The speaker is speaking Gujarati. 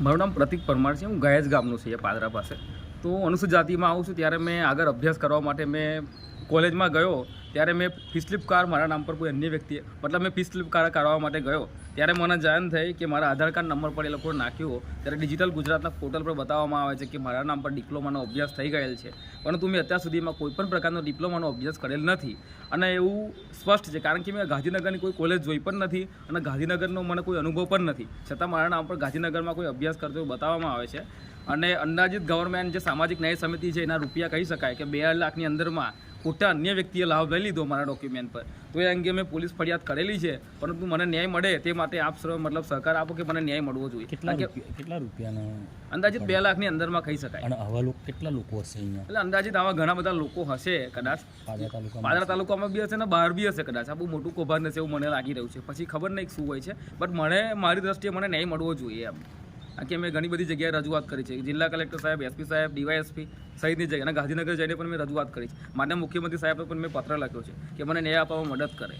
મારું નામ પ્રતિક પરમાર છે, હું ગયાજ ગામનું છે પાદરા પાસે. તો અનુસૂચિત જાતિમાં આવું છું, ત્યારે મેં આગળ અભ્યાસ કરવા માટે મેં કોલેજમાં ગયો, ત્યારે મેં ફિસ્લિપ કાર મારા નામ પર કોઈ અન્ય વ્યક્તિએ, મતલબ મેં ફિસ્લિપ કાર કાઢવા માટે ગયો. ત્યારે મને જાણ થઈ કે મારા આધાર કાર્ડ નંબર પર એ લોકોએ નાખ્યો ત્યારે ડિજિટલ ગુજરાતના પોર્ટલ પર બતાવવામાં આવે છે કે મારા નામ પર ડિપ્લોમાનો અભ્યાસ થઈ ગયેલ છે. પરંતુ મેં અત્યાર સુધીમાં કોઈ પણ પ્રકારનો ડિપ્લોમાનો અભ્યાસ કરેલ નથી. અને એવું સ્પષ્ટ છે, કારણ કે મેં ગાંધીનગરની કોઈ કોલેજ જોઈ પણ નથી અને ગાંધીનગરનો મને કોઈ અનુભવ પણ નથી. છતાં મારા નામ પર ગાંધીનગરમાં કોઈ અભ્યાસ કરતો એવું બતાવવામાં આવે છે. અને અંદાજિત ગવર્મેન્ટ જે સામાજિક ન્યાય સમિતિ છે, એના રૂપિયા કહી શકાય કે બે લાખની અંદરમાં ખોટા અન્ય વ્યક્તિએ લાભ લઈ લીધો મારા ડોક્યુમેન્ટ પર. તો એ અંગે મેં પોલીસ ફરિયાદ કરેલી છે પરંતુ મને ન્યાય મળે તે માટે આપ સર્વ મતલબ સહકાર આપો કે મને ન્યાય મળવો જોઈએ. કેટલા રૂપિયાનો અંદાજિત બે લાખની અંદરમાં કહી શકાય. અને આવા લોકો કેટલા લોકો હશે અહીંયા? એટલે અંદાજિત આવા ઘણા બધા લોકો હશે કદાચ. પાદરા તાલુકામાં બી હશે ને બહાર બી હશે કદાચ. આ બહુ મોટું કૌભાંડ હશે એવું મને લાગી રહ્યું છે. પછી ખબર નહીં શું હોય છે. બટ મને મારી દ્રષ્ટિએ મને ન્યાય મળવો જોઈએ એમ. કારણ અમે ઘણી બધી જગ્યાએ રજૂઆત કરી છે. જિલ્લા કલેક્ટર સાહેબ, એસપી સાહેબ, ડીવાયએસપી સહિતની જગ્યાએ અને ગાંધીનગર જઈને પણ મેં રજૂઆત કરી છે. માન્ય મુખ્યમંત્રી સાહેબને પણ મેં પત્ર લખ્યો છે કે મને ન્યાય આપવામાં મદદ કરે.